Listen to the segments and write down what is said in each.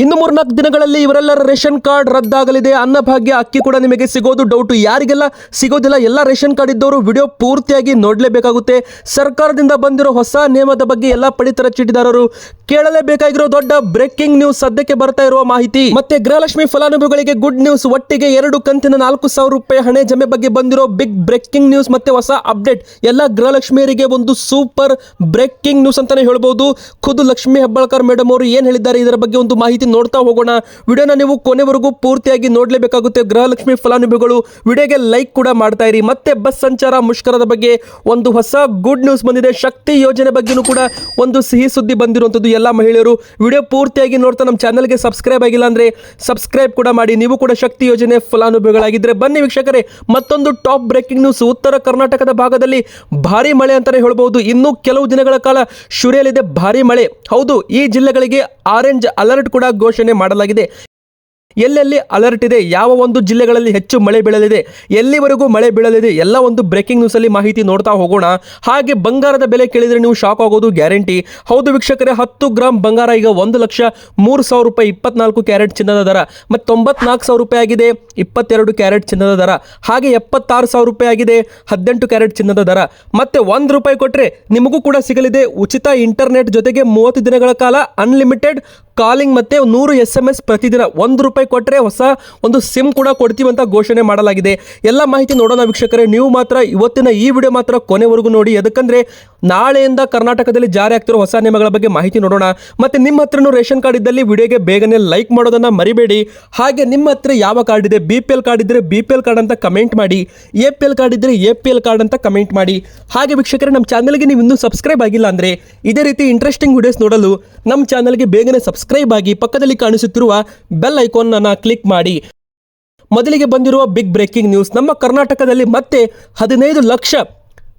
ಇನ್ನು ಮೂರ್ನಾಲ್ಕು ದಿನಗಳಲ್ಲಿ ಇವರೆಲ್ಲರ ರೇಷನ್ ಕಾರ್ಡ್ ರದ್ದಾಗಲಿದೆ. ಅನ್ನಭಾಗ್ಯ ಅಕ್ಕಿ ಕೂಡ ನಿಮಗೆ ಸಿಗೋದು. ಡೌಟು ಯಾರಿಗೆಲ್ಲ ಸಿಗೋದಿಲ್ಲ, ಎಲ್ಲ ರೇಷನ್ ಕಾರ್ಡ್ ಇದ್ದವರು ವಿಡಿಯೋ ಪೂರ್ತಿಯಾಗಿ ನೋಡಲೇಬೇಕಾಗುತ್ತೆ. ಸರ್ಕಾರದಿಂದ ಬಂದಿರೋ ಹೊಸ ನಿಯಮದ ಬಗ್ಗೆ ಎಲ್ಲ ಪಡಿತರ ಚೀಟಿದಾರರು ಕೇಳಲೇಬೇಕಾಗಿರೋ ದೊಡ್ಡ ಬ್ರೇಕಿಂಗ್ ನ್ಯೂಸ್ ಸದ್ಯಕ್ಕೆ ಬರ್ತಾ ಇರುವ ಮಾಹಿತಿ. ಮತ್ತೆ ಗೃಹಲಕ್ಷ್ಮಿ ಫಲಾನುಭವಿಗಳಿಗೆ ಗುಡ್ ನ್ಯೂಸ್ ಒಟ್ಟಿಗೆ ಎರಡು ಕಂತಿನ ನಾಲ್ಕು ಸಾವಿರ ರೂಪಾಯಿ ಹಣೆ ಜಮೆ ಬಗ್ಗೆ ಬಂದಿರೋ ಬಿಗ್ ಬ್ರೇಕಿಂಗ್ ನ್ಯೂಸ್ ಮತ್ತೆ ಹೊಸ ಅಪ್ಡೇಟ್ ಎಲ್ಲ ಗೃಹಲಕ್ಷ್ಮಿಯರಿಗೆ ಒಂದು ಸೂಪರ್ ಬ್ರೇಕಿಂಗ್ ನ್ಯೂಸ್ ಅಂತಾನೆ ಹೇಳ್ಬೋದು. ಖುದ್ದು ಲಕ್ಷ್ಮಿ ಹೆಬ್ಬಾಳ್ಕರ್ ಮೇಡಮ್ ಅವರು ಏನು ಹೇಳಿದ್ದಾರೆ? ಇದರ ಬಗ್ಗೆ ಒಂದು ಮಾಹಿತಿ ನೋಡ್ತಾ ಹೋಗೋಣ. ವಿಡಿಯೋನ ನೀವು ಕೊನೆವರೆಗೂ ಪೂರ್ತಿಯಾಗಿ ನೋಡಲೇಬೇಕಾಗುತ್ತೆ. ಗೃಹಲಕ್ಷ್ಮಿ ಫಲಾನುಭವಿಗಳು ವಿಡಿಯೋಗೆ ಲೈಕ್ ಕೂಡ ಮಾಡ್ತಾ ಇರಿ. ಮತ್ತೆ ಬಸ್ ಸಂಚಾರ ಮುಷ್ಕರದ ಬಗ್ಗೆ ಒಂದು ಹೊಸ ಗುಡ್ ನ್ಯೂಸ್ ಬಂದಿದೆ. ಶಕ್ತಿ ಯೋಜನೆ ಬಗ್ಗೆನೂ ಕೂಡ ಒಂದು ಸಿಹಿ ಸುದ್ದಿ ಬಂದಿರುವಂಥದ್ದು ಎಲ್ಲ ಮಹಿಳೆಯರು. ವಿಡಿಯೋ ಪೂರ್ತಿಯಾಗಿ ನೋಡ್ತಾ ನಮ್ಮ ಚಾನಲ್ಗೆ ಸಬ್ಸ್ಕ್ರೈಬ್ ಆಗಿಲ್ಲ ಅಂದ್ರೆ ಸಬ್ಸ್ಕ್ರೈಬ್ ಕೂಡ ಮಾಡಿ. ನೀವು ಕೂಡ ಶಕ್ತಿ ಯೋಜನೆ ಫಲಾನುಭವಿಗಳಾಗಿದ್ದರೆ ಬನ್ನಿ ವೀಕ್ಷಕರೇ. ಮತ್ತೊಂದು ಟಾಪ್ ಬ್ರೇಕಿಂಗ್ ನ್ಯೂಸ್ ಉತ್ತರ ಕರ್ನಾಟಕದ ಭಾಗದಲ್ಲಿ ಭಾರಿ ಮಳೆ ಅಂತಲೇ ಹೇಳ್ಬೋದು ಇನ್ನೂ ಕೆಲವು ದಿನಗಳ ಕಾಲ ಶುರಿಯಲಿದೆ ಭಾರಿ ಮಳೆ. ಹೌದು, ಈ ಜಿಲ್ಲೆಗಳಿಗೆ ಆರೆಂಜ್ ಅಲರ್ಟ್ ಕೂಡ ಘೋಷಣೆ ಮಾಡಲಾಗಿದೆ. ಎಲ್ಲೆಲ್ಲಿ ಅಲರ್ಟ್ ಇದೆ, ಯಾವ ಒಂದು ಜಿಲ್ಲೆಗಳಲ್ಲಿ ಹೆಚ್ಚು ಮಳೆ ಬೀಳಲಿದೆ, ಎಲ್ಲಿವರೆಗೂ ಮಳೆ ಬೀಳಲಿದೆ, ಎಲ್ಲ ಒಂದು ಬ್ರೇಕಿಂಗ್ ನ್ಯೂಸಲ್ಲಿ ಮಾಹಿತಿ ನೋಡ್ತಾ ಹೋಗೋಣ. ಹಾಗೆ ಬಂಗಾರದ ಬೆಲೆ ಕೇಳಿದರೆ ನೀವು ಶಾಕ್ ಆಗೋದು ಗ್ಯಾರಂಟಿ ಹೌದು ವೀಕ್ಷಕರೇ, ಹತ್ತು ಗ್ರಾಮ್ ಬಂಗಾರ ಈಗ ಒಂದು ಲಕ್ಷ ಮೂರು ಸಾವಿರ ರೂಪಾಯಿ ಇಪ್ಪತ್ನಾಲ್ಕು ಕ್ಯಾರೆಟ್ ಚಿನ್ನದ ದರ. ಮತ್ತು ತೊಂಬತ್ನಾಲ್ಕು ಸಾವಿರ ರೂಪಾಯಿ ಆಗಿದೆ, ಇಪ್ಪತ್ತೆರಡು ಕ್ಯಾರೆಟ್ ಚಿನ್ನದ ದರ. ಹಾಗೆ ಎಪ್ಪತ್ತಾರು ಸಾವಿರ ರೂಪಾಯಿ ಆಗಿದೆ, ಹದಿನೆಂಟು ಕ್ಯಾರೆಟ್ ಚಿನ್ನದ ದರ. ಮತ್ತೆ ಒಂದು ರೂಪಾಯಿ ಕೊಟ್ಟರೆ ನಿಮಗೂ ಕೂಡ ಸಿಗಲಿದೆ. ಉಚಿತ ಇಂಟರ್ನೆಟ್ ಜೊತೆಗೆ ಮೂವತ್ತು ದಿನಗಳ ಕಾಲ ಅನ್ಲಿಮಿಟೆಡ್ ಕಾಲಿಂಗ್ ಮತ್ತೆ ನೂರು ಎಸ್ ಎಂ ಎಸ್ ಪ್ರತಿದಿನ ಒಂದು ರೂಪಾಯಿ ಕೊಟ್ಟರೆ ಹೊಸ ಒಂದು ಸಿಮ್ ಕೂಡ ಕೊಡ್ತೀವಿ ಅಂತ ಘೋಷಣೆ ಮಾಡಲಾಗಿದೆ. ಎಲ್ಲ ಮಾಹಿತಿ ನೋಡೋಣ ವೀಕ್ಷಕರೇ. ನೀವು ಮಾತ್ರ ಇವತ್ತಿನ ಈ ವಿಡಿಯೋ ಮಾತ್ರ ಕೊನೆವರೆಗೂ ನೋಡಿ. ಯಾಕಂದ್ರೆ ನಾಳೆಯಿಂದ ಕರ್ನಾಟಕದಲ್ಲಿ ಜಾರಿ ಆಗ್ತಿರೋ ಹೊಸ ನಿಯಮಗಳ ಬಗ್ಗೆ ಮಾಹಿತಿ ನೋಡೋಣ. ಮತ್ತೆ ನಿಮ್ಮ ಹತ್ರನೂ ರೇಷನ್ ಕಾರ್ಡ್ ಇದ್ದಲ್ಲಿ ವಿಡಿಯೋಗೆ ಬೇಗನೆ ಲೈಕ್ ಮಾಡೋದನ್ನ ಮರಿಬೇಡಿ. ಹಾಗೆ ನಿಮ್ಮ ಹತ್ರ ಯಾವ ಕಾರ್ಡ್ ಇದೆ, ಬಿ ಪಿ ಎಲ್ ಕಾರ್ಡ್ ಇದ್ದರೆ ಬಿ ಪಿ ಎಲ್ ಕಾರ್ಡ್ ಅಂತ ಕಮೆಂಟ್ ಮಾಡಿ, ಎ ಪಿ ಎಲ್ ಕಾರ್ಡ್ ಇದ್ದರೆ ಎ ಪಿ ಎಲ್ ಕಾರ್ಡ್ ಅಂತ ಕಮೆಂಟ್ ಮಾಡಿ. ಹಾಗೆ ವೀಕ್ಷಕರೇ, ನಮ್ಮ ಚಾನಲ್ಗೆ ನೀವು ಇನ್ನೂ ಸಬ್ಸ್ಕ್ರೈಬ್ ಆಗಿಲ್ಲ ಅಂದರೆ ಇದೇ ರೀತಿ ಇಂಟ್ರೆಸ್ಟಿಂಗ್ ವಿಡಿಯೋಸ್ ನೋಡಲು ನಮ್ಮ ಚಾನಲ್ಗೆ ಬೇಗನೆ ಸಬ್ಸ್ಕ್ರೈಬ್ ಆಗಿ ಪಕ್ಕದಲ್ಲಿ ಕಾಣಿಸುತ್ತಿರುವ ಬೆಲ್ ಐಕಾನ್ನ ಕ್ಲಿಕ್ ಮಾಡಿ. ಮೊದಲಿಗೆ ಬಂದಿರುವ ಬಿಗ್ ಬ್ರೇಕಿಂಗ್ ನ್ಯೂಸ್ ನಮ್ಮ ಕರ್ನಾಟಕದಲ್ಲಿ ಮತ್ತೆ ಹದಿನೈದು ಲಕ್ಷ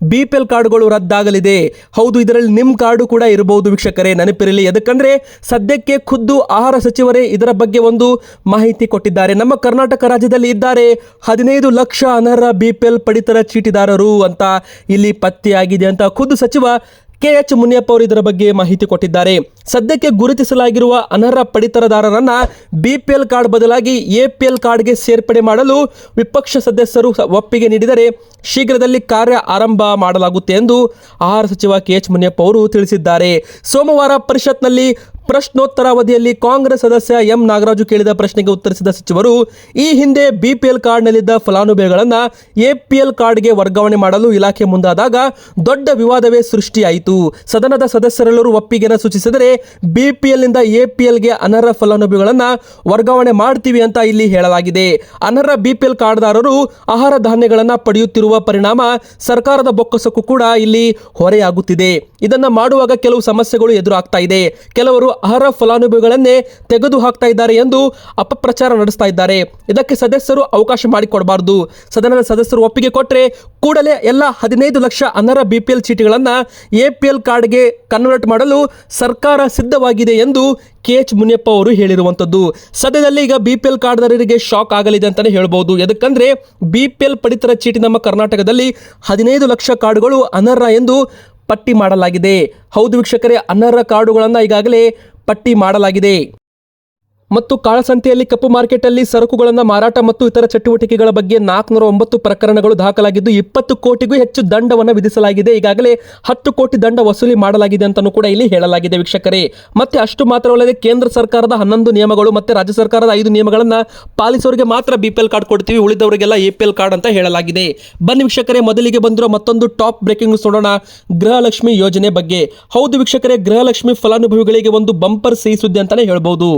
ಬಿ ಪಿ ಎಲ್ ಕಾರ್ಡ್ಗಳು ರದ್ದಾಗಲಿದೆ. ಹೌದು, ಇದರಲ್ಲಿ ನಿಮ್ಮ ಕಾರ್ಡು ಕೂಡ ಇರಬಹುದು ವೀಕ್ಷಕರೇ. ನೆನಪಿರಲಿ, ಯಾಕಂದ್ರೆ ಸದ್ಯಕ್ಕೆ ಖುದ್ದು ಆಹಾರ ಸಚಿವರೇ ಇದರ ಬಗ್ಗೆ ಒಂದು ಮಾಹಿತಿ ಕೊಟ್ಟಿದ್ದಾರೆ. ನಮ್ಮ ಕರ್ನಾಟಕ ರಾಜ್ಯದಲ್ಲಿ ಇದ್ದಾರೆ ಹದಿನೈದು ಲಕ್ಷ ಅನರ್ಹ ಬಿ ಪಿ ಎಲ್ ಪಡಿತರ ಚೀಟಿದಾರರು ಅಂತ ಇಲ್ಲಿ ಪತ್ತೆಯಾಗಿದೆ ಅಂತ ಖುದ್ದು ಸಚಿವ ಕೆ ಎಚ್ ಮುನಿಯಪ್ಪ ಅವರು ಇದರ ಬಗ್ಗೆ ಮಾಹಿತಿ ಕೊಟ್ಟಿದ್ದಾರೆ. ಸದ್ಯಕ್ಕೆ ಗುರುತಿಸಲಾಗಿರುವ ಅನರ್ಹ ಪಡಿತರದಾರರನ್ನ ಬಿಪಿಎಲ್ ಕಾರ್ಡ್ ಬದಲಾಗಿ ಎಪಿಎಲ್ ಕಾರ್ಡ್ಗೆ ಸೇರ್ಪಡೆ ಮಾಡಲು ವಿಪಕ್ಷ ಸದಸ್ಯರು ಒಪ್ಪಿಗೆ ನೀಡಿದರೆ ಶೀಘ್ರದಲ್ಲಿ ಕಾರ್ಯ ಆರಂಭ ಮಾಡಲಾಗುತ್ತೆ ಎಂದು ಆಹಾರ ಸಚಿವ ಕೆ ಎಚ್ ಮುನಿಯಪ್ಪ ಅವರು ತಿಳಿಸಿದ್ದಾರೆ. ಸೋಮವಾರ ಪರಿಷತ್ನಲ್ಲಿ ಪ್ರಶ್ನೋತ್ತರ ಅವಧಿಯಲ್ಲಿ ಕಾಂಗ್ರೆಸ್ ಸದಸ್ಯ ಎಂ ನಾಗರಾಜು ಕೇಳಿದ ಪ್ರಶ್ನೆಗೆ ಉತ್ತರಿಸಿದ ಸಚಿವರು, ಈ ಹಿಂದೆ ಬಿಪಿಎಲ್ ಕಾರ್ಡ್ನಲ್ಲಿದ್ದ ಫಲಾನುಭವಿಗಳನ್ನು ಎಪಿಎಲ್ ಕಾರ್ಡ್ಗೆ ವರ್ಗಾವಣೆ ಮಾಡಲು ಇಲಾಖೆ ಮುಂದಾದಾಗ ದೊಡ್ಡ ವಿವಾದವೇ ಸೃಷ್ಟಿಯಾಯಿತು. ಸದನದ ಸದಸ್ಯರೆಲ್ಲರೂ ಒಪ್ಪಿಗೆನ ಸೂಚಿಸಿದರೆ ಬಿಪಿಎಲ್ನಿಂದ ಎಪಿಎಲ್ಗೆ ಅನರ್ಹ ಫಲಾನುಭವಿಗಳನ್ನು ವರ್ಗಾವಣೆ ಮಾಡ್ತೀವಿ ಅಂತ ಇಲ್ಲಿ ಹೇಳಲಾಗಿದೆ. ಅನರ್ಹ ಬಿಪಿಎಲ್ ಕಾರ್ಡ್ದಾರರು ಆಹಾರ ಧಾನ್ಯಗಳನ್ನು ಪಡೆಯುತ್ತಿರುವ ಪರಿಣಾಮ ಸರ್ಕಾರದ ಬೊಕ್ಕಸಕ್ಕೂ ಕೂಡ ಇಲ್ಲಿ ಹೊರೆಯಾಗುತ್ತಿದೆ. ಇದನ್ನು ಮಾಡುವಾಗ ಕೆಲವು ಸಮಸ್ಯೆಗಳು ಎದುರಾಗ್ತಾ ಇದೆ. ಕೆಲವರು ಅರ್ಹ ಫಲಾನುಭವಿಗಳನ್ನೇ ತೆಗೆದು ಹಾಕ್ತಾ ಇದ್ದಾರೆ ಎಂದು ಅಪಪ್ರಚಾರ ನಡೆಸ್ತಾ ಇದ್ದಾರೆ. ಇದಕ್ಕೆ ಸದಸ್ಯರು ಅವಕಾಶ ಮಾಡಿಕೊಡಬಾರದು. ಸದನದ ಸದಸ್ಯರು ಒಪ್ಪಿಗೆ ಕೊಟ್ಟರೆ ಕೂಡಲೇ ಎಲ್ಲ ಹದಿನೈದು ಲಕ್ಷ ಅನರ್ಹ ಬಿ ಪಿ ಎಲ್ ಚೀಟಿಗಳನ್ನು ಎ ಪಿ ಎಲ್ ಕಾರ್ಡ್ಗೆ ಕನ್ವರ್ಟ್ ಮಾಡಲು ಸರ್ಕಾರ ಸಿದ್ಧವಾಗಿದೆ ಎಂದು ಕೆ ಎಚ್ ಮುನಿಯಪ್ಪ ಅವರು ಹೇಳಿರುವಂಥದ್ದು. ಸದ್ಯದಲ್ಲಿ ಈಗ ಬಿ ಪಿ ಎಲ್ ಕಾರ್ಡ್ದಾರರಿಗೆ ಶಾಕ್ ಆಗಲಿದೆ ಅಂತಲೇ ಹೇಳ್ಬೋದು. ಯಾಕಂದ್ರೆ ಬಿ ಪಿ ಎಲ್ ಪಡಿತರ ಚೀಟಿ ನಮ್ಮ ಕರ್ನಾಟಕದಲ್ಲಿ ಹದಿನೈದು ಲಕ್ಷ ಕಾರ್ಡ್ಗಳು ಅನರ್ಹ ಎಂದು ಪಟ್ಟಿ ಮಾಡಲಾಗಿದೆ. ಹೌದು ವೀಕ್ಷಕರೇ ಅನರ್ಹ ಕಾರ್ಡುಗಳನ್ನು ಈಗಾಗಲೇ ಪಟ್ಟಿ ಮಾಡಲಾಗಿದೆ. ಮತ್ತು ಕಾಳಸಂತೆಯಲ್ಲಿ ಕಪ್ಪು ಮಾರ್ಕೆಟಲ್ಲಿ ಸರಕುಗಳನ್ನು ಮಾರಾಟ ಮತ್ತು ಇತರ ಚಟುವಟಿಕೆಗಳ ಬಗ್ಗೆ ನಾಲ್ಕುನೂರ ಒಂಬತ್ತು ಪ್ರಕರಣಗಳು ದಾಖಲಾಗಿದ್ದು ಇಪ್ಪತ್ತು ಕೋಟಿಗೂ ಹೆಚ್ಚು ದಂಡವನ್ನು ವಿಧಿಸಲಾಗಿದೆ. ಈಗಾಗಲೇ ಹತ್ತು ಕೋಟಿ ದಂಡ ವಸೂಲಿ ಮಾಡಲಾಗಿದೆ ಅಂತಲೂ ಕೂಡ ಇಲ್ಲಿ ಹೇಳಲಾಗಿದೆ ವೀಕ್ಷಕರೇ. ಮತ್ತೆ ಅಷ್ಟು ಮಾತ್ರವಲ್ಲದೆ ಕೇಂದ್ರ ಸರ್ಕಾರದ ಹನ್ನೊಂದು ನಿಯಮಗಳು ಮತ್ತೆ ರಾಜ್ಯ ಸರ್ಕಾರದ ಐದು ನಿಯಮಗಳನ್ನು ಪಾಲಿಸೋರಿಗೆ ಮಾತ್ರ ಬಿ ಕಾರ್ಡ್ ಕೊಡ್ತೀವಿ. ಉಳಿದವರಿಗೆಲ್ಲ ಎ ಪಿ ಕಾರ್ಡ್ ಅಂತ ಹೇಳಲಾಗಿದೆ. ಬನ್ನಿ ವೀಕ್ಷಕರೇ, ಮೊದಲಿಗೆ ಬಂದಿರೋ ಮತ್ತೊಂದು ಟಾಪ್ ಬ್ರೇಕಿಂಗ್ ನೋಡೋಣ. ಗೃಹಲಕ್ಷ್ಮಿ ಯೋಜನೆ ಬಗ್ಗೆ. ಹೌದು ವೀಕ್ಷಕರೇ, ಗೃಹಲಕ್ಷ್ಮಿ ಫಲಾನುಭವಿಗಳಿಗೆ ಒಂದು ಬಂಪರ್ ಸಿಹಿ ಸುದ್ದಿ ಅಂತಾನೆ ಹೇಳ್ಬೋದು.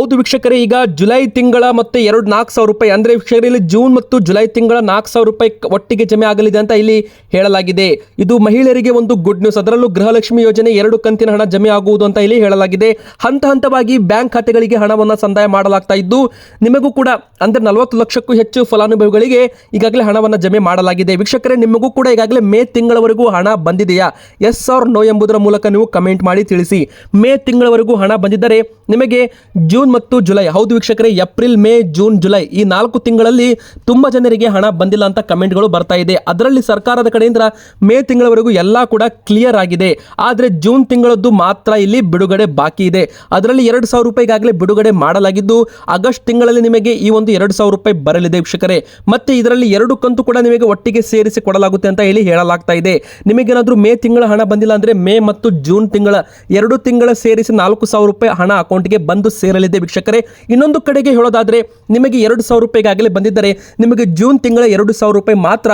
ಹೌದು ವೀಕ್ಷಕರೇ, ಈಗ ಜುಲೈ ತಿಂಗಳ ಮತ್ತೆ ಎರಡು ನಾಲ್ಕು ಸಾವಿರ ರೂಪಾಯಿ, ಅಂದ್ರೆ ವೀಕ್ಷಕರೇ, ಇಲ್ಲಿ ಜೂನ್ ಮತ್ತು ಜುಲೈ ತಿಂಗಳ ನಾಲ್ಕು ಸಾವಿರ ರೂಪಾಯಿ ಒಟ್ಟಿಗೆ ಜಮೆ ಆಗಲಿದೆ ಅಂತ ಇಲ್ಲಿ ಹೇಳಲಾಗಿದೆ. ಇದು ಮಹಿಳೆಯರಿಗೆ ಒಂದು ಗುಡ್ ನ್ಯೂಸ್ ಅದರಲ್ಲೂ ಗೃಹಲಕ್ಷ್ಮಿ ಯೋಜನೆ ಎರಡು ಕಂತಿನ ಹಣ ಜಮೆ ಆಗುವುದು ಅಂತ ಇಲ್ಲಿ ಹೇಳಲಾಗಿದೆ. ಹಂತ ಹಂತವಾಗಿ ಬ್ಯಾಂಕ್ ಖಾತೆಗಳಿಗೆ ಹಣವನ್ನು ಸಂದಾಯ ಮಾಡಲಾಗ್ತಾ ಇದ್ದು, ನಿಮಗೂ ಕೂಡ, ಅಂದ್ರೆ ನಲವತ್ತು ಲಕ್ಷಕ್ಕೂ ಹೆಚ್ಚು ಫಲಾನುಭವಿಗಳಿಗೆ ಈಗಾಗಲೇ ಹಣವನ್ನು ಜಮೆ ಮಾಡಲಾಗಿದೆ. ವೀಕ್ಷಕರೇ, ನಿಮಗೂ ಕೂಡ ಈಗಾಗಲೇ ಮೇ ತಿಂಗಳವರೆಗೂ ಹಣ ಬಂದಿದೆಯಾ? ಎಸ್ ಆರ್ ನೋ ಎಂಬುದರ ಮೂಲಕ ನೀವು ಕಮೆಂಟ್ ಮಾಡಿ ತಿಳಿಸಿ. ಮೇ ತಿಂಗಳವರೆಗೂ ಹಣ ಬಂದಿದ್ದರೆ ನಿಮಗೆ ಜೂನ್ ಮತ್ತು ಜುಲೈ. ಹೌದು ವೀಕ್ಷಕರೇ, ಏಪ್ರಿಲ್, ಮೇ, ಜೂನ್, ಜುಲೈ ಈ ನಾಲ್ಕು ತಿಂಗಳಲ್ಲಿ ತುಂಬ ಜನರಿಗೆ ಹಣ ಬಂದಿಲ್ಲ ಅಂತ ಕಮೆಂಟ್ಗಳು ಬರ್ತಾ ಇದೆ. ಅದರಲ್ಲಿ ಸರ್ಕಾರದ ಕಡೆಯಿಂದ ಮೇ ತಿಂಗಳವರೆಗೂ ಎಲ್ಲ ಕೂಡ ಕ್ಲಿಯರ್ ಆಗಿದೆ. ಆದರೆ ಜೂನ್ ತಿಂಗಳದ್ದು ಮಾತ್ರ ಇಲ್ಲಿ ಬಿಡುಗಡೆ ಬಾಕಿ ಇದೆ. ಅದರಲ್ಲಿ ಎರಡು ಸಾವಿರ ರೂಪಾಯಿಗಾಗಲೇ ಬಿಡುಗಡೆ ಮಾಡಲಾಗಿದ್ದು, ಆಗಸ್ಟ್ ತಿಂಗಳಲ್ಲಿ ನಿಮಗೆ ಈ ಒಂದು ಎರಡು ಸಾವಿರ ರೂಪಾಯಿ ಬರಲಿದೆ ವೀಕ್ಷಕರೇ. ಮತ್ತೆ ಇದರಲ್ಲಿ ಎರಡು ಕಂತು ಕೂಡ ನಿಮಗೆ ಒಟ್ಟಿಗೆ ಸೇರಿಸಿ ಕೊಡಲಾಗುತ್ತೆ ಅಂತ ಹೇಳಿ ಹೇಳಲಾಗ್ತಾ ಇದೆ. ನಿಮಗೇನಾದರೂ ಮೇ ತಿಂಗಳ ಹಣ ಬಂದಿಲ್ಲ ಅಂದರೆ ಮೇ ಮತ್ತು ಜೂನ್ ತಿಂಗಳ ಎರಡು ತಿಂಗಳ ಸೇರಿಸಿ ನಾಲ್ಕು ಸಾವಿರ ರೂಪಾಯಿ ಹಣ ಅಕೌಂಟ್ಗೆ ಬಂದು ಸೇರಲಿದೆ ವೀಕ್ಷಕರೇ. ಇನ್ನೊಂದು ಕಡೆಗೆ ಹೇಳೋದಾದರೆ, ನಿಮಗೆ ಎರಡು ಸಾವಿರ ರೂಪಾಯಿಗಾಗಲೇ ಬಂದಿದ್ದರೆ, ನಿಮಗೆ ಜೂನ್ ತಿಂಗಳ ಎರಡು ಸಾವಿರ ರೂಪಾಯಿ ಮಾತ್ರ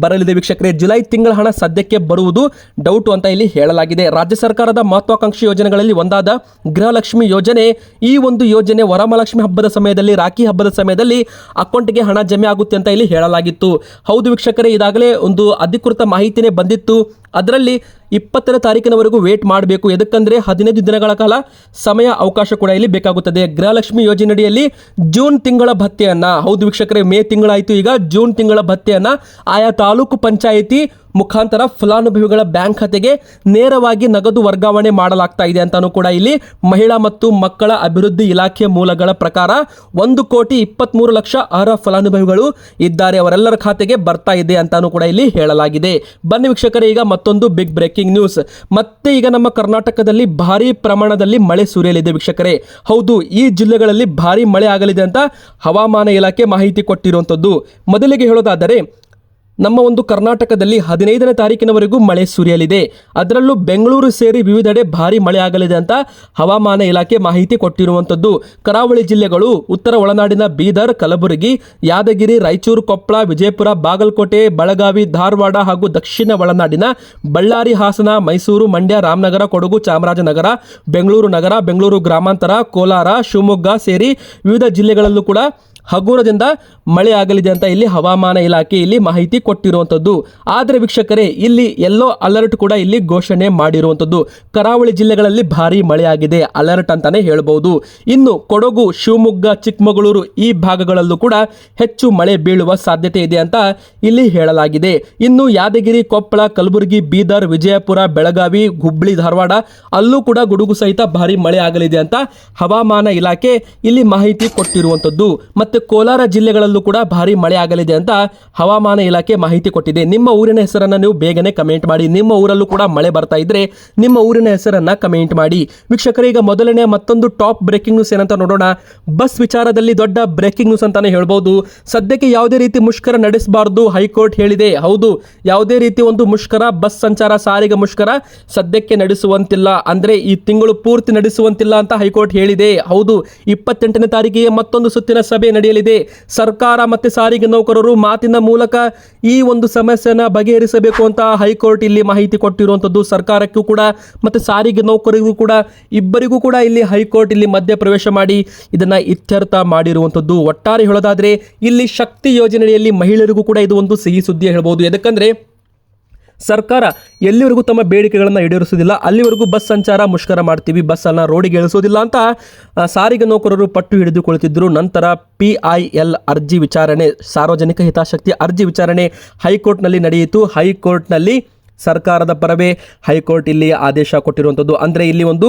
ಬರಲಿದೆ ವೀಕ್ಷಕರೇ. ಜುಲೈ ತಿಂಗಳ ಹಣ ಸದ್ಯಕ್ಕೆ ಬರುವುದು ಡೌಟು ಅಂತ ಇಲ್ಲಿ ಹೇಳಲಾಗಿದೆ. ರಾಜ್ಯ ಸರ್ಕಾರದ ಮಹತ್ವಾಕಾಂಕ್ಷಿ ಯೋಜನೆಗಳಲ್ಲಿ ಒಂದಾದ ಗೃಹಲಕ್ಷ್ಮಿ ಯೋಜನೆ, ಈ ಒಂದು ಯೋಜನೆ ವರಮಹಾಲಕ್ಷ್ಮಿ ಹಬ್ಬದ ಸಮಯದಲ್ಲಿ, ರಾಖಿ ಹಬ್ಬದ ಸಮಯದಲ್ಲಿ ಅಕೌಂಟ್ಗೆ ಹಣ ಜಮೆ ಆಗುತ್ತೆ ಅಂತ ಇಲ್ಲಿ ಹೇಳಲಾಗಿತ್ತು. ಹೌದು ವೀಕ್ಷಕರೇ ಇದಾಗಲೇ ಒಂದು ಅಧಿಕೃತ ಮಾಹಿತಿನೇ ಬಂದಿತ್ತು. ಅದರಲ್ಲಿ ಇಪ್ಪತ್ತನೇ ತಾರೀಕಿನವರೆಗೂ ವೇಟ್ ಮಾಡಬೇಕು. ಎದಕ್ಕಂದರೆ ಹದಿನೈದು ದಿನಗಳ ಕಾಲ ಸಮಯ ಅವಕಾಶ ಕೂಡ ಇಲ್ಲಿ ಬೇಕಾಗುತ್ತದೆ. ಗೃಹಲಕ್ಷ್ಮಿ ಯೋಜನೆಯಡಿಯಲ್ಲಿ ಜೂನ್ ತಿಂಗಳ ಭತ್ಯೆಯನ್ನು. ಹೌದು ವೀಕ್ಷಕರೇ, ಮೇ ತಿಂಗಳಾಯಿತು ಈಗ ಜೂನ್ ತಿಂಗಳ ಭತ್ಯೆಯನ್ನು. ಆಯಾ ತಾಲೂಕು ಪಂಚಾಯಿತಿ ಮುಖಾಂತರ ಫಲಾನುಭವಿಗಳ ಬ್ಯಾಂಕ್ ಖಾತೆಗೆ ನೇರವಾಗಿ ನಗದು ವರ್ಗಾವಣೆ ಮಾಡಲಾಗ್ತಾ ಇದೆ ಅಂತಾನೂ ಕೂಡ ಇಲ್ಲಿ ಮಹಿಳಾ ಮತ್ತು ಮಕ್ಕಳ ಅಭಿವೃದ್ಧಿ ಇಲಾಖೆ ಮೂಲಗಳ ಪ್ರಕಾರ ಒಂದು ಕೋಟಿ ಇಪ್ಪತ್ತ್ಮೂರು ಲಕ್ಷ ಅರ್ಹ ಫಲಾನುಭವಿಗಳು ಇದ್ದಾರೆ. ಅವರೆಲ್ಲರ ಖಾತೆಗೆ ಬರ್ತಾ ಇದೆ ಅಂತಾನೂ ಕೂಡ ಇಲ್ಲಿ ಹೇಳಲಾಗಿದೆ. ಬನ್ನಿ ವೀಕ್ಷಕರೇ, ಈಗ ಮತ್ತೊಂದು ಬಿಗ್ ಬ್ರೇಕಿಂಗ್ ನ್ಯೂಸ್. ಮತ್ತೆ ಈಗ ನಮ್ಮ ಕರ್ನಾಟಕದಲ್ಲಿ ಭಾರಿ ಪ್ರಮಾಣದಲ್ಲಿ ಮಳೆ ಸುರಿಯಲಿದೆ ವೀಕ್ಷಕರೇ. ಹೌದು, ಈ ಜಿಲ್ಲೆಗಳಲ್ಲಿ ಭಾರಿ ಮಳೆ ಆಗಲಿದೆ ಅಂತ ಹವಾಮಾನ ಇಲಾಖೆ ಮಾಹಿತಿ ಕೊಟ್ಟಿರುವಂಥದ್ದು. ಮೊದಲಿಗೆ ಹೇಳೋದಾದರೆ ನಮ್ಮ ಒಂದು ಕರ್ನಾಟಕದಲ್ಲಿ ಹದಿನೈದನೇ ತಾರೀಕಿನವರೆಗೂ ಮಳೆ ಸುರಿಯಲಿದೆ. ಅದರಲ್ಲೂ ಬೆಂಗಳೂರು ಸೇರಿ ವಿವಿಧೆಡೆ ಭಾರಿ ಮಳೆ ಆಗಲಿದೆ ಅಂತ ಹವಾಮಾನ ಇಲಾಖೆ ಮಾಹಿತಿ ಕೊಟ್ಟಿರುವಂಥದ್ದು. ಕರಾವಳಿ ಜಿಲ್ಲೆಗಳು ಉತ್ತರ ಒಳನಾಡಿನ ಬೀದರ್, ಕಲಬುರಗಿ, ಯಾದಗಿರಿ, ರಾಯಚೂರು, ಕೊಪ್ಪಳ, ವಿಜಯಪುರ, ಬಾಗಲಕೋಟೆ, ಬೆಳಗಾವಿ, ಧಾರವಾಡ ಹಾಗೂ ದಕ್ಷಿಣ ಒಳನಾಡಿನ ಬಳ್ಳಾರಿ, ಹಾಸನ, ಮೈಸೂರು, ಮಂಡ್ಯ, ರಾಮನಗರ, ಕೊಡಗು, ಚಾಮರಾಜನಗರ, ಬೆಂಗಳೂರು ನಗರ, ಬೆಂಗಳೂರು ಗ್ರಾಮಾಂತರ, ಕೋಲಾರ, ಶಿವಮೊಗ್ಗ ಸೇರಿ ವಿವಿಧ ಜಿಲ್ಲೆಗಳಲ್ಲೂ ಕೂಡ ಹಗುರದಿಂದ ಮಳೆ ಆಗಲಿದೆ ಅಂತ ಇಲ್ಲಿ ಹವಾಮಾನ ಇಲಾಖೆ ಇಲ್ಲಿ ಮಾಹಿತಿ ಕೊಟ್ಟಿರುವಂಥದ್ದು. ಆದರೆ ವೀಕ್ಷಕರೇ, ಇಲ್ಲಿ ಎಲ್ಲೋ ಅಲರ್ಟ್ ಕೂಡ ಇಲ್ಲಿ ಘೋಷಣೆ ಮಾಡಿರುವಂಥದ್ದು. ಕರಾವಳಿ ಜಿಲ್ಲೆಗಳಲ್ಲಿ ಭಾರಿ ಮಳೆ ಆಗಿದೆ. ಅಲರ್ಟ್ ಅಂತಾನೆ ಹೇಳ್ಬೋದು. ಇನ್ನು ಕೊಡಗು, ಶಿವಮೊಗ್ಗ, ಚಿಕ್ಕಮಗಳೂರು ಈ ಭಾಗಗಳಲ್ಲೂ ಕೂಡ ಹೆಚ್ಚು ಮಳೆ ಬೀಳುವ ಸಾಧ್ಯತೆ ಇದೆ ಅಂತ ಇಲ್ಲಿ ಹೇಳಲಾಗಿದೆ. ಇನ್ನು ಯಾದಗಿರಿ, ಕೊಪ್ಪಳ, ಕಲಬುರಗಿ, ಬೀದರ್, ವಿಜಯಪುರ, ಬೆಳಗಾವಿ, ಹುಬ್ಳಿ, ಧಾರವಾಡ ಅಲ್ಲೂ ಕೂಡ ಗುಡುಗು ಸಹಿತ ಭಾರಿ ಮಳೆ ಆಗಲಿದೆ ಅಂತ ಹವಾಮಾನ ಇಲಾಖೆ ಇಲ್ಲಿ ಮಾಹಿತಿ ಕೊಟ್ಟಿರುವಂಥದ್ದು. ಕೋಲಾರ ಜಿಲ್ಲೆಗಳಲ್ಲೂ ಕೂಡ ಭಾರಿ ಮಳೆ ಆಗಲಿದೆ ಅಂತ ಹವಾಮಾನ ಇಲಾಖೆ ಮಾಹಿತಿ ಕೊಟ್ಟಿದೆ. ನಿಮ್ಮ ಊರಿನ ಹೆಸರನ್ನ ನೀವು ಬೇಗನೆ ಕಮೆಂಟ್ ಮಾಡಿ. ನಿಮ್ಮ ಊರಲ್ಲೂ ಕೂಡ ಮಳೆ ಬರ್ತಾ ಇದ್ರೆ ನಿಮ್ಮ ಊರಿನ ಹೆಸರನ್ನ ಕಮೆಂಟ್ ಮಾಡಿ. ವೀಕ್ಷಕರೇ, ಈಗ ಮೊದಲನೇ ಮತ್ತೊಂದು ಟಾಪ್ ಬ್ರೇಕಿಂಗ್ ನ್ಯೂಸ್ ಏನಂತ ನೋಡೋಣ. ಬಸ್ ವಿಚಾರದಲ್ಲಿ ದೊಡ್ಡ ಬ್ರೇಕಿಂಗ್ ನ್ಯೂಸ್ ಅಂತಾನೆ ಹೇಳ್ಬೋದು. ಸದ್ಯಕ್ಕೆ ಯಾವುದೇ ರೀತಿ ಮುಷ್ಕರ ನಡೆಸಬಾರದು ಹೈಕೋರ್ಟ್ ಹೇಳಿದೆ. ಹೌದು, ಯಾವುದೇ ರೀತಿ ಒಂದು ಮುಷ್ಕರ, ಬಸ್ ಸಂಚಾರ ಸಾರಿಗೆ ಮುಷ್ಕರ ಸದ್ಯಕ್ಕೆ ನಡೆಸುವಂತಿಲ್ಲ. ಅಂದ್ರೆ ಈ ತಿಂಗಳು ಪೂರ್ತಿ ನಡೆಸುವಂತಿಲ್ಲ ಅಂತ ಹೈಕೋರ್ಟ್ ಹೇಳಿದೆ. ಹೌದು, ಇಪ್ಪತ್ತೆಂಟನೇ ತಾರೀಕಿಗೆ ಮತ್ತೊಂದು ಸುತ್ತಿನ ಸಭೆ ನಡೆಯಲಿದೆ ಸರ್ಕಾರ ಮತ್ತೆ ಸಾರಿಗೆ ನೌಕರರು ಮಾತಿನ ಮೂಲಕ ಈ ಒಂದು ಸಮಸ್ಯೆನ ಬಗೆಹರಿಸಬೇಕು ಅಂತ ಹೈಕೋರ್ಟ್ ಇಲ್ಲಿ ಮಾಹಿತಿ ಕೊಟ್ಟಿರುವಂಥದ್ದು. ಸರ್ಕಾರಕ್ಕೂ ಕೂಡ ಮತ್ತೆ ಸಾರಿಗೆ ನೌಕರಿಗೂ ಕೂಡ, ಇಬ್ಬರಿಗೂ ಕೂಡ ಇಲ್ಲಿ ಹೈಕೋರ್ಟ್ ಇಲ್ಲಿ ಮಧ್ಯ ಪ್ರವೇಶ ಮಾಡಿ ಇದನ್ನ ಇತ್ಯರ್ಥ ಮಾಡಿರುವಂಥದ್ದು. ಒಟ್ಟಾರೆ ಹೇಳೋದಾದ್ರೆ, ಇಲ್ಲಿ ಶಕ್ತಿ ಯೋಜನೆಯಲ್ಲಿ ಮಹಿಳೆಯರಿಗೂ ಕೂಡ ಇದು ಒಂದು ಸಿಹಿ ಸುದ್ದಿ ಹೇಳ್ಬೋದು. ಯಾಕಂದ್ರೆ ಸರ್ಕಾರ ಎಲ್ಲಿವರೆಗೂ ತಮ್ಮ ಬೇಡಿಕೆಗಳನ್ನು ಈಡೇರಿಸೋದಿಲ್ಲ ಅಲ್ಲಿವರೆಗೂ ಬಸ್ ಸಂಚಾರ ಮುಷ್ಕರ ಮಾಡ್ತೀವಿ ಬಸ್ಸನ್ನು ರೋಡಿಗೆ ಇಳಿಸೋದಿಲ್ಲ ಅಂತ ಸಾರಿಗೆ ನೌಕರರು ಪಟ್ಟು ಹಿಡಿದುಕೊಳ್ತಿದ್ರು. ನಂತರ ಪಿ ಐ ಎಲ್ ಅರ್ಜಿ ವಿಚಾರಣೆ, ಸಾರ್ವಜನಿಕ ಹಿತಾಸಕ್ತಿ ಅರ್ಜಿ ವಿಚಾರಣೆ ಹೈಕೋರ್ಟ್ನಲ್ಲಿ ನಡೆಯಿತು. ಹೈಕೋರ್ಟ್ನಲ್ಲಿ ಸರ್ಕಾರದ ಪರವೇ ಹೈಕೋರ್ಟ್ ಇಲ್ಲಿ ಆದೇಶ ಕೊಟ್ಟಿರುವಂಥದ್ದು. ಅಂದರೆ ಇಲ್ಲಿ ಒಂದು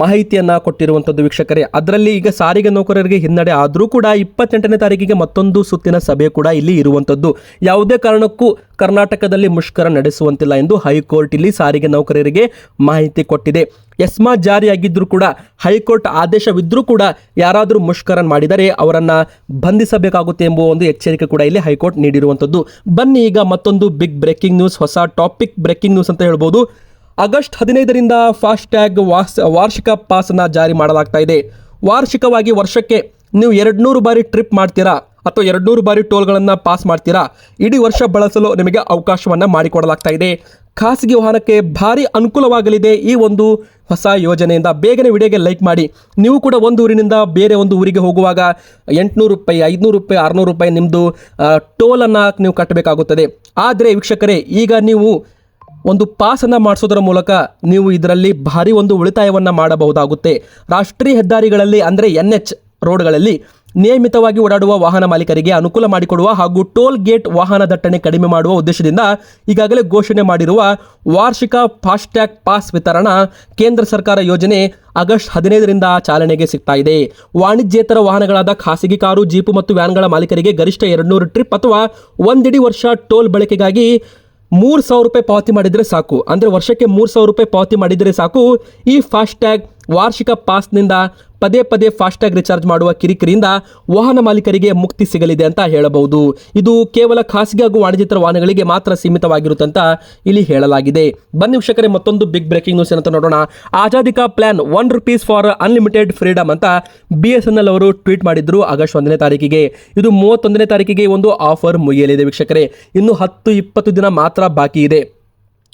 ಮಾಹಿತಿಯನ್ನ ಕೊಟ್ಟಿರುವಂಥದ್ದು ವೀಕ್ಷಕರೇ. ಅದರಲ್ಲಿ ಈಗ ಸಾರಿಗೆ ನೌಕರರಿಗೆ ಹಿನ್ನಡೆ ಆದರೂ ಕೂಡ ಇಪ್ಪತ್ತೆಂಟನೇ ತಾರೀಕಿಗೆ ಮತ್ತೊಂದು ಸುತ್ತಿನ ಸಭೆ ಕೂಡ ಇಲ್ಲಿ ಇರುವಂಥದ್ದು ಯಾವುದೇ ಕಾರಣಕ್ಕೂ ಕರ್ನಾಟಕದಲ್ಲಿ ಮುಷ್ಕರ ನಡೆಸುವಂತಿಲ್ಲ ಎಂದು ಹೈಕೋರ್ಟ್ ಇಲ್ಲಿ ಸಾರಿಗೆ ನೌಕರರಿಗೆ ಮಾಹಿತಿ ಕೊಟ್ಟಿದೆ. ಎಸ್ಮಾ ಜಾರಿಯಾಗಿದ್ದರೂ ಕೂಡ, ಹೈಕೋರ್ಟ್ ಆದೇಶವಿದ್ದರೂ ಕೂಡ ಯಾರಾದರೂ ಮುಷ್ಕರ ಮಾಡಿದರೆ ಅವರನ್ನು ಬಂಧಿಸಬೇಕಾಗುತ್ತೆ ಎಂಬ ಒಂದು ಎಚ್ಚರಿಕೆ ಕೂಡ ಇಲ್ಲಿ ಹೈಕೋರ್ಟ್ ನೀಡಿರುವಂಥದ್ದು ಬನ್ನಿ ಈಗ ಮತ್ತೊಂದು ಬಿಗ್ ಬ್ರೇಕಿಂಗ್ ನ್ಯೂಸ್, ಹೊಸ ಟಾಪಿಕ್ ಬ್ರೇಕಿಂಗ್ ನ್ಯೂಸ್ ಅಂತ ಹೇಳ್ಬೋದು. ಆಗಸ್ಟ್ ಹದಿನೈದರಿಂದ ಫಾಸ್ಟ್ಯಾಗ್ ವಾಸ್, ವಾರ್ಷಿಕ ಪಾಸನ್ನು ಜಾರಿ ಮಾಡಲಾಗ್ತಾ ಇದೆ. ವಾರ್ಷಿಕವಾಗಿ ವರ್ಷಕ್ಕೆ ನೀವು ಎರಡುನೂರು ಬಾರಿ ಟ್ರಿಪ್ ಮಾಡ್ತೀರಾ ಅಥವಾ ಎರಡುನೂರು ಬಾರಿ ಟೋಲ್ಗಳನ್ನು ಪಾಸ್ ಮಾಡ್ತೀರಾ? ಇಡೀ ವರ್ಷ ಬಳಸಲು ನಿಮಗೆ ಅವಕಾಶವನ್ನು ಮಾಡಿಕೊಡಲಾಗ್ತಾ ಇದೆ. ಖಾಸಗಿ ವಾಹನಕ್ಕೆ ಭಾರಿ ಅನುಕೂಲವಾಗಲಿದೆ ಈ ಒಂದು ಹೊಸ ಯೋಜನೆಯಿಂದ. ಬೇಗನೆ ವಿಡಿಯೋಗೆ ಲೈಕ್ ಮಾಡಿ. ನೀವು ಕೂಡ ಒಂದು ಊರಿನಿಂದ ಬೇರೆ ಒಂದು ಊರಿಗೆ ಹೋಗುವಾಗ ಎಂಟುನೂರು ರೂಪಾಯಿ, ಐದುನೂರು ರೂಪಾಯಿ, ಆರುನೂರು ರೂಪಾಯಿ ನಿಮ್ಮದು ಟೋಲನ್ನು ನೀವು ಕಟ್ಟಬೇಕಾಗುತ್ತದೆ. ಆದರೆ ವೀಕ್ಷಕರೇ, ಈಗ ನೀವು ಒಂದು ಪಾಸನ್ನು ಮಾಡಿಸೋದರ ಮೂಲಕ ನೀವು ಇದರಲ್ಲಿ ಭಾರಿ ಒಂದು ಉಳಿತಾಯವನ್ನು ಮಾಡಬಹುದಾಗುತ್ತೆ. ರಾಷ್ಟ್ರೀಯ ಹೆದ್ದಾರಿಗಳಲ್ಲಿ ಅಂದರೆ ಎನ್ ಎಚ್ ರೋಡ್ಗಳಲ್ಲಿ ನಿಯಮಿತವಾಗಿ ಓಡಾಡುವ ವಾಹನ ಮಾಲೀಕರಿಗೆ ಅನುಕೂಲ ಮಾಡಿಕೊಡುವ ಹಾಗೂ ಟೋಲ್ ಗೇಟ್ ವಾಹನ ದಟ್ಟಣೆ ಕಡಿಮೆ ಮಾಡುವ ಉದ್ದೇಶದಿಂದ ಈಗಾಗಲೇ ಘೋಷಣೆ ಮಾಡಿರುವ ವಾರ್ಷಿಕ ಫಾಸ್ಟ್ಯಾಗ್ ಪಾಸ್ ವಿತರಣಾ ಕೇಂದ್ರ ಸರ್ಕಾರ ಯೋಜನೆ ಆಗಸ್ಟ್ ಹದಿನೈದರಿಂದ ಚಾಲನೆಗೆ ಸಿಗ್ತಾ ಇದೆ. ವಾಣಿಜ್ಯೇತರ ವಾಹನಗಳಾದ ಖಾಸಗಿ ಕಾರು, ಜೀಪು ಮತ್ತು ವ್ಯಾನ್ಗಳ ಮಾಲೀಕರಿಗೆ ಗರಿಷ್ಠ ಎರಡುನೂರು ಟ್ರಿಪ್ ಅಥವಾ ಒಂದಿಡೀ ವರ್ಷ ಟೋಲ್ ಬಳಕೆಗಾಗಿ ಮೂರು ಸಾವಿರ ರೂಪಾಯಿ ಪಾವತಿ ಮಾಡಿದರೆ ಸಾಕು. ಅಂದರೆ ವರ್ಷಕ್ಕೆ ಮೂರು ಸಾವಿರ ರೂಪಾಯಿ ಪಾವತಿ ಮಾಡಿದರೆ ಸಾಕು. ಈ ಫಾಸ್ಟ್ಯಾಗ್ ವಾರ್ಷಿಕ ಪಾಸ್ನಿಂದ ಪದೇ ಪದೇ ಫಾಸ್ಟ್ಯಾಗ್ ರಿಚಾರ್ಜ್ ಮಾಡುವ ಕಿರಿಕಿರಿಯಿಂದ ವಾಹನ ಮಾಲೀಕರಿಗೆ ಮುಕ್ತಿ ಸಿಗಲಿದೆ ಅಂತ ಹೇಳಬಹುದು. ಇದು ಕೇವಲ ಖಾಸಗಿ ಹಾಗೂ ವಾಣಿಜ್ಯತರ ವಾಹನಗಳಿಗೆ ಮಾತ್ರ ಸೀಮಿತವಾಗಿರುತ್ತಂತ ಇಲ್ಲಿ ಹೇಳಲಾಗಿದೆ. ಬನ್ನಿ ವೀಕ್ಷಕರೇ, ಮತ್ತೊಂದು ಬಿಗ್ ಬ್ರೇಕಿಂಗ್ ನ್ಯೂಸ್ ಅಂತ ನೋಡೋಣ. ಆಜಾದಿಕಾ plan one rupees for unlimited freedom ಅಂತ ಬಿ ಎಸ್ ಎನ್ ಎಲ್ ಅವರು ಟ್ವೀಟ್ ಮಾಡಿದ್ರು ಆಗಸ್ಟ್ ಒಂದನೇ ತಾರೀಕಿಗೆ. ಇದು ಮೂವತ್ತೊಂದನೇ ತಾರೀಕಿಗೆ ಒಂದು ಆಫರ್ ಮುಗಿಯಲಿದೆ ವೀಕ್ಷಕರೇ. ಇನ್ನು ಹತ್ತು ಇಪ್ಪತ್ತು ದಿನ ಮಾತ್ರ ಬಾಕಿ ಇದೆ.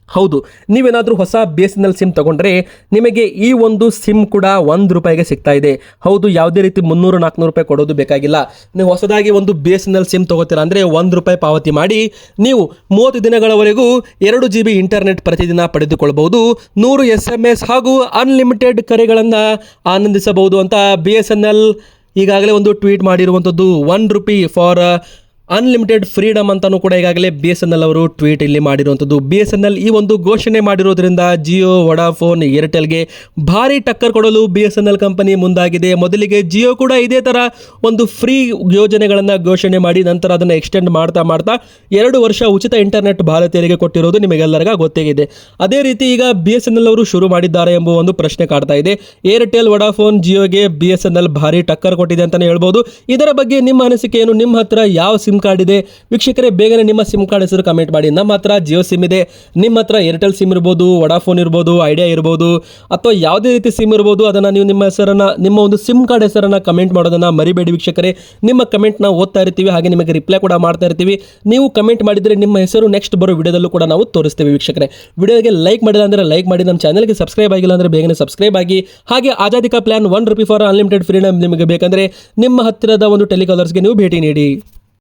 ಹೌದು, ನೀವೇನಾದರೂ ಹೊಸ B S N L sim ತಗೊಂಡ್ರೆ ನಿಮಗೆ ಈ ಒಂದು ಸಿಮ್ ಕೂಡ ಒಂದು ರೂಪಾಯಿಗೆ ಸಿಗ್ತಾ ಇದೆ. ಹೌದು, ಯಾವುದೇ ರೀತಿ ಮುನ್ನೂರು ನಾಲ್ಕುನೂರು ರೂಪಾಯಿ ಕೊಡೋದು ಬೇಕಾಗಿಲ್ಲ. ನೀವು ಹೊಸದಾಗಿ ಒಂದು B S N L sim ತೊಗೋತೀರ ಅಂದರೆ ಒಂದು ರೂಪಾಯಿ ಪಾವತಿ ಮಾಡಿ, ನೀವು ಮೂವತ್ತು ದಿನಗಳವರೆಗೂ ಎರಡು ಜಿ ಬಿ ಇಂಟರ್ನೆಟ್ ಪ್ರತಿದಿನ ಪಡೆದುಕೊಳ್ಳಬಹುದು ನೂರು ಎಸ್ ಎಂ ಎಸ್ ಹಾಗೂ ಅನ್ಲಿಮಿಟೆಡ್ ಕರೆಗಳನ್ನು ಆನಂದಿಸಬಹುದು ಅಂತ ಬಿ ಎಸ್ ಎನ್ ಎಲ್ ಈಗಾಗಲೇ ಒಂದು ಟ್ವೀಟ್ ಮಾಡಿರುವಂಥದ್ದು one rupee for unlimited freedom ಅಂತಾನೂ ಕೂಡ ಈಗಾಗಲೇ ಬಿ ಎಸ್ ಎನ್ ಎಲ್ ಅವರು ಟ್ವೀಟ್ ಇಲ್ಲಿ ಮಾಡಿರುವಂಥದ್ದು. ಬಿ ಎಸ್ ಎನ್ ಎಲ್ ಈ ಒಂದು ಘೋಷಣೆ ಮಾಡಿರೋದ್ರಿಂದ ಜಿಯೋ ವಡಾಫೋನ್ ಏರ್ಟೆಲ್ಗೆ ಭಾರಿ ಟಕ್ಕರ್ ಕೊಡಲು B S N L company ಮುಂದಾಗಿದೆ. ಮೊದಲಿಗೆ ಜಿಯೋ ಕೂಡ ಇದೇ ಥರ ಒಂದು ಫ್ರೀ ಯೋಜನೆಗಳನ್ನು ಘೋಷಣೆ ಮಾಡಿ ನಂತರ ಅದನ್ನು ಎಕ್ಸ್ಟೆಂಡ್ ಮಾಡ್ತಾ ಮಾಡ್ತಾ ಎರಡು ವರ್ಷ ಉಚಿತ ಇಂಟರ್ನೆಟ್ ಭಾರತೀಯರಿಗೆ ಕೊಟ್ಟಿರೋದು ನಿಮಗೆಲ್ಲರಿಗ ಗೊತ್ತೇ ಅದೇ ರೀತಿ ಈಗ ಬಿ ಎಸ್ ಎನ್ ಎಲ್ ಅವರು ಶುರು ಮಾಡಿದ್ದಾರೆ ಎಂಬ ಒಂದು ಪ್ರಶ್ನೆ ಕಾಡ್ತಾ ಇದೆ. ಏರ್ಟೆಲ್ ವಡಾಫೋನ್ ಜಿಯೋಗೆ ಬಿ ಎಸ್ ಎನ್ ಎಲ್ ಭಾರಿ ಟಕ್ಕರ್ ಕೊಟ್ಟಿದೆ ಅಂತಲೇ ಹೇಳ್ಬೋದು. ಇದರ ಬಗ್ಗೆ ನಿಮ್ಮ ಅನಿಸಿಕೆ ಏನು? ನಿಮ್ಮ ಹತ್ರ ಯಾವ ಸಿಮ್ ಕಾರ್ಡ್ ಇದೆ. ವೀಕ್ಷಕರೇ, ಬೇಗನೆ ನಿಮ್ಮ ಸಿಮ್ ಕಾರ್ಡ್ ಹೆಸರು ಕಮೆಂಟ್ ಮಾಡಿ. ನಮ್ಮ ಹತ್ರ ಜಿಯೋ ಸಿಮ್ ಇದೆ. ನಿಮ್ಮ ಹತ್ರ ಏರ್ಟೆಲ್ ಸಿಮ್ ಇರ್ಬೋದು ವಡಾಫೋನ್ ಇರ್ಬೋದು ಐಡಿಯಾ ಇರ್ಬೋದು, ಅಥವಾ ಯಾವುದೇ ರೀತಿ ಸಿಮ್ ಇರ್ಬೋದು, ಅದನ್ನು ನೀವು ನಿಮ್ಮ ಹೆಸರನ್ನು, ನಿಮ್ಮ ಒಂದು ಸಿಮ್ ಕಾರ್ಡ್ ಹೆಸರನ್ನು ಕಮೆಂಟ್ ಮಾಡೋದನ್ನು ಮರಿಬೇಡಿ ವೀಕ್ಷಕರೇ. ನಿಮ್ಮ ಕಮೆಂಟ್ನ ಓದ್ತಾ ಇರ್ತೀವಿ, ಹಾಗೆ ನಿಮಗೆ ರಿಪ್ಲೈ ಕೂಡ ಮಾಡ್ತಾ ಇರ್ತೀವಿ. ನೀವು ಕಮೆಂಟ್ ಮಾಡಿದರೆ ನಿಮ್ಮ ಹೆಸರು ನೆಕ್ಸ್ಟ್ ಬರೋ ವಿಡಿಯೋದಲ್ಲೂ ಕೂಡ ನಾವು ತೋರಿಸ್ತೇವೆ ವೀಕ್ಷಕರೇ. ವಿಡಿಯೋಗೆ ಲೈಕ್ ಮಾಡಿಲ್ಲ ಅಂದರೆ ಲೈಕ್ ಮಾಡಿ, ನಮ್ಮ ಚಾನಲ್ಗೆ ಸಬ್ಸ್ಕ್ರೈಬ್ ಆಗಿಲ್ಲ ಅಂದರೆ ಬೇಗನೆ ಸಬ್ಸ್ಕ್ರೈಬ್ ಆಗಿ. ಹಾಗೆ ಆಜಾದಿಕಾ plan one rupee for unlimited freedom ನಿಮಗೆ ಬೇಕಂದರೆ ನಿಮ್ಮ ಹತ್ತಿರದ ಒಂದು ಟೆಲಿಕಾಲರ್ಸ್ಗೆ ನೀವು ಭೇಟಿ ನೀಡಿ.